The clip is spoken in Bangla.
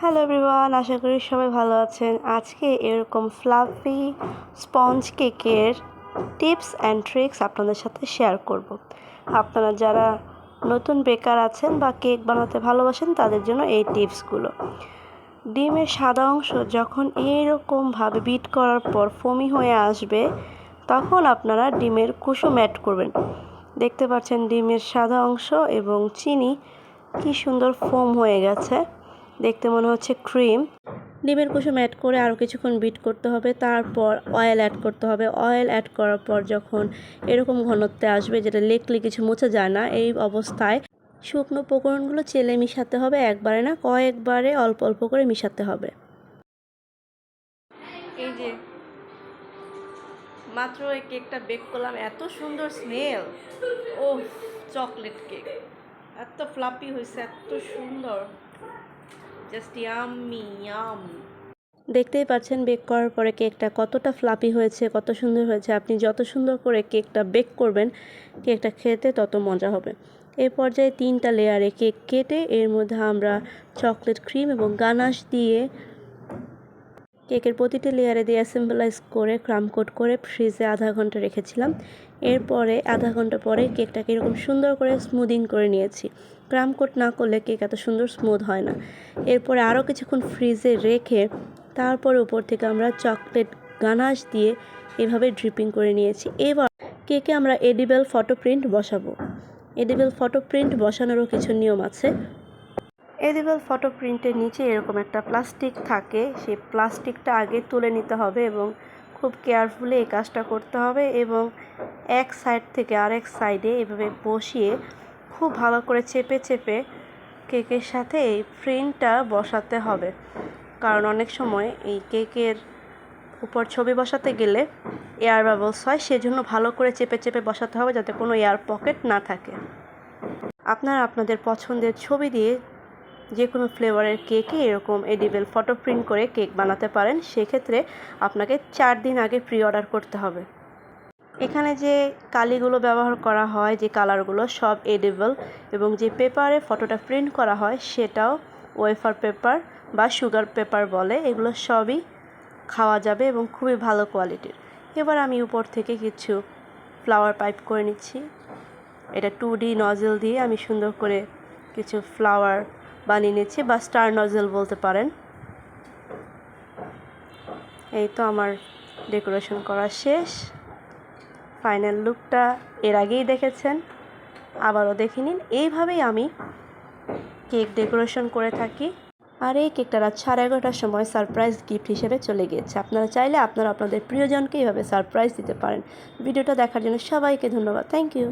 হ্যালো এভরিওয়ান আশা করি সবাই ভালো আছেন। আজকে এরকম ফ্লাফি স্পঞ্জ কেকের টিপস অ্যান্ড ট্রিক্স আপনাদের সাথে শেয়ার করব। আপনারা যারা নতুন বেকার আছেন বা কেক বানাতে ভালোবাসেন, তাদের জন্য এই টিপসগুলো ডিমের সাদা অংশ যখন এইরকমভাবে বিট করার পর ফমি হয়ে আসবে, তখন আপনারা ডিমের কুসুম অ্যাড করবেন। দেখতে পাচ্ছেন ডিমের সাদা অংশ এবং চিনি কি সুন্দর ফোম হয়ে গেছে। দেখতে মনে হচ্ছে ক্রিম। ডিমের কুসুম অ্যাড করে আরও কিছুক্ষণ বিট করতে হবে তারপর অয়েল অ্যাড করতে হবে। অয়েল অ্যাড করার পর যখন এরকম ঘনত্বে আসবে যেটা লেকলে কিছু মোছা যায় না এই অবস্থায় শুকনো উপকরণগুলো চেলে মিশাতে হবে একবারে না কয়েকবারে অল্প অল্প করে মিশাতে হবে। এই যে মাত্র এই কেকটা বেক করলাম এত সুন্দর স্মেল ও চকলেট কেক এত ফ্লাপি হয়েছে এত সুন্দর। জাস্ট ইয়াম্মি ইয়াম দেখতেই পাচ্ছেন বেক করার পরে কেকটা কতটা ফ্লাপি হয়েছে, কত সুন্দর হয়েছে। আপনি যত সুন্দর করে কেকটা বেক করবেন, কেকটা খেতে তত মজা হবে। এই পর্যায়ে তিনটা লেয়ারে কেক কেটে এর মধ্যে আমরা চকলেট ক্রিম এবং গানাশ দিয়ে কেকের প্রতিটি লেয়ারে দিয়ে অ্যাসেম্বলাইজ করে, ক্রাম কোট করে ফ্রিজে আধা ঘণ্টা রেখেছিলাম। এরপরে আধা ঘণ্টা পরে কেকটাকে এরকম সুন্দর করে স্মুদিং করে নিয়েছি। ক্রাম কোট না করলে কেক এত সুন্দর স্মুথ হয় না। এরপরে আরও কিছুক্ষণ ফ্রিজে রেখে তারপরে উপর থেকে আমরা চকলেট গানাশ দিয়ে এভাবে ড্রিপিং করে নিয়েছি। এবার কেকে আমরা এডিবেল ফটো প্রিন্ট বসাবো। এডিবেল ফটো প্রিন্ট বসানোরও কিছু নিয়ম আছে। এডিবল ফটো প্রিন্টের নিচে এরকম একটা প্লাস্টিক থাকে। সেই প্লাস্টিকটা আগে তুলে নিতে হবে এবং খুব কেয়ারফুলি এই কাজটা করতে হবে এবং এক সাইড থেকে আরেক সাইডে এভাবে বসিয়ে খুব ভালো করে চেপে চেপে কেকের সাথে এই প্রিন্টটা বসাতে হবে। কারণ অনেক সময় এই কেকের উপর ছবি বসাতে গেলে এয়ার বাবলস হয়, সেজন্য ভালো করে চেপে চেপে বসাতে হবে যাতে কোনো এয়ার পকেট না থাকে। আপনারা আপনাদের পছন্দের ছবি দিয়ে যে কোনো ফ্লেভারের কেকে এরকম এডিবেল ফটো প্রিন্ট করে কেক বানাতে পারেন, সেক্ষেত্রে আপনাকে চার দিন আগে প্রি অর্ডার করতে হবে। এখানে যে কালিগুলো ব্যবহার করা হয়, যে কালারগুলো সব এডিবল এবং যে পেপারে ফটোটা প্রিন্ট করা হয়, সেটাও ওয়েফার পেপার বা সুগার পেপার বলে, এগুলো সবই খাওয়া যাবে এবং খুবই ভালো কোয়ালিটির। এবার আমি উপর থেকে কিছু ফ্লাওয়ার পাইপ করে নিচ্ছি। এটা টু ডি নজেল দিয়ে আমি সুন্দর করে কিছু ফ্লাওয়ার বানিয়ে নিচ্ছি বা স্টার নজেল বলতে পারেন। এই তো আমার ডেকোরেশন করা শেষ। ফাইনাল লুকটা এর আগেই দেখেছেন। আবারও দেখে নিন। এইভাবেই আমি কেক ডেকোরেশন করে থাকি। আর এই কেকটা রাত সাড়ে এগারোটার সময় সারপ্রাইজ গিফট হিসেবে চলে গিয়েছে। আপনারা চাইলে আপনারা আপনাদের প্রিয়জনকে এইভাবে সারপ্রাইজ দিতে পারেন। ভিডিওটা দেখার জন্য সবাইকে ধন্যবাদ। Thank you